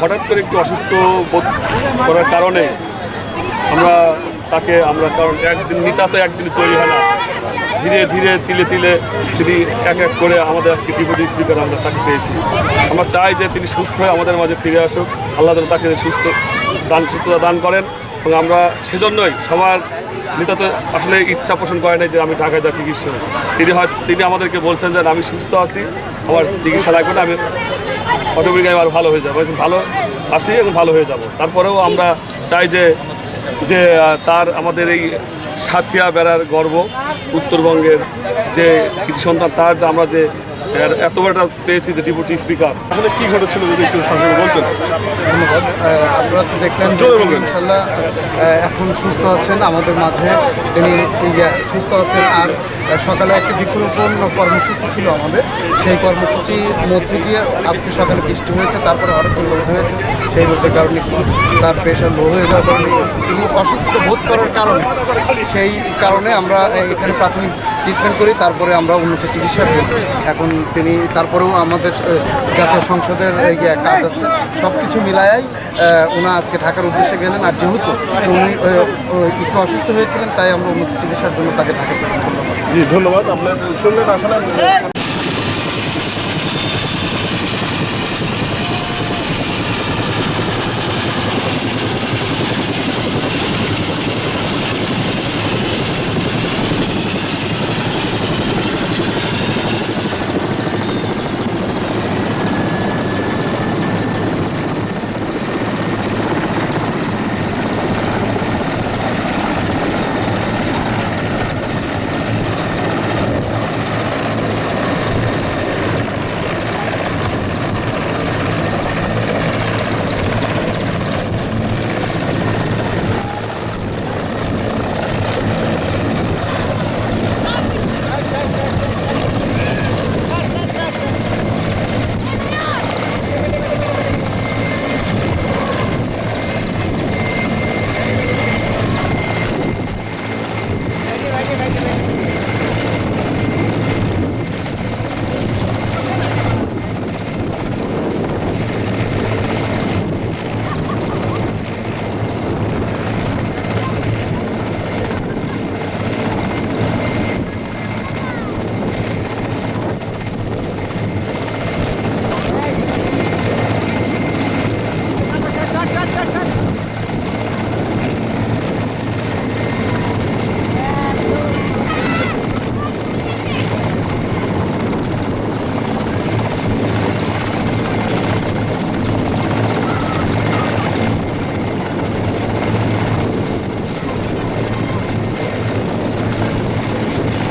হঠাৎ করে একটু অসুস্থ বোধ করার কারণে আমরা তাকে আমরা কারণ একদিন নিতা তো একদিন তৈরি হয় না। ধীরে ধীরে তিলে তিলে তিনি এক এক করে আমাদের আজকে ডিপুটি স্পিকার আমরা তাকে পেয়েছি। আমরা চাই যে তিনি সুস্থ হয়ে আমাদের মাঝে ফিরে আসুক। আল্লাহ যেন তাকে সুস্থ দান সুস্থতা দান করেন এবং আমরা সেজন্যই সবার নেতা তো আসলে ইচ্ছা পোষণ করে নাই যে আমি ঢাকায় যা চিকিৎসা। তিনি হয় তিনি আমাদেরকে বলছেন যে আমি সুস্থ আছি, আমার চিকিৎসা লাগবে না, আমি অটোমেটিক আর ভালো হয়ে যাব ভালো আসি এবং ভালো হয়ে যাব। তারপরেও আমরা চাই যে যে তার আমাদের এই সাথিয়া বেড়ার গর্ব, উত্তরবঙ্গের যে কৃষি সন্তান, তার আমরা যে এর এত বড়টা পেয়েছি যে ডিপুটি স্পিকার। আসলে কি ঘটেছিল যদি একটু সংক্ষেপে বলতেন? ধন্যবাদ। আপনারা তো দেখলেন জোরে বলবেন। ইনশাল্লাহ এখন সুস্থ আছেন। আমাদের মাঝে তিনি সুস্থ আছেন। আর সকালে একটা বৃক্ষরোপণ কর্মসূচি ছিল আমাদের। সেই কর্মসূচির মধ্য দিয়ে আজকে সকালে বৃষ্টি হয়েছে তারপরে হঠাৎ করে রোদ হয়েছে। সেই রোদের কারণে তার প্রেশার লো হয়ে যাওয়ার কারণে তিনি অসুস্থ বোধ করার কারণে সেই কারণে আমরা এখানে প্রাথমিক ট্রিটমেন্ট করি, তারপরে আমরা উন্নত চিকিৎসা দিই এখন তিনি, তারপরেও আমাদের জাতীয় সংসদের কাজ আছে সব কিছু মিলায়াই ওনা আজকে ঢাকার উদ্দেশ্যে গেলেন। আর যেহেতু উনি একটু অসুস্থ হয়েছিলেন, তাই আমরা উন্নত চিকিৎসার জন্য তাকে ঢাকা ধন্যবাদ। আপনার শুনলেন আসলে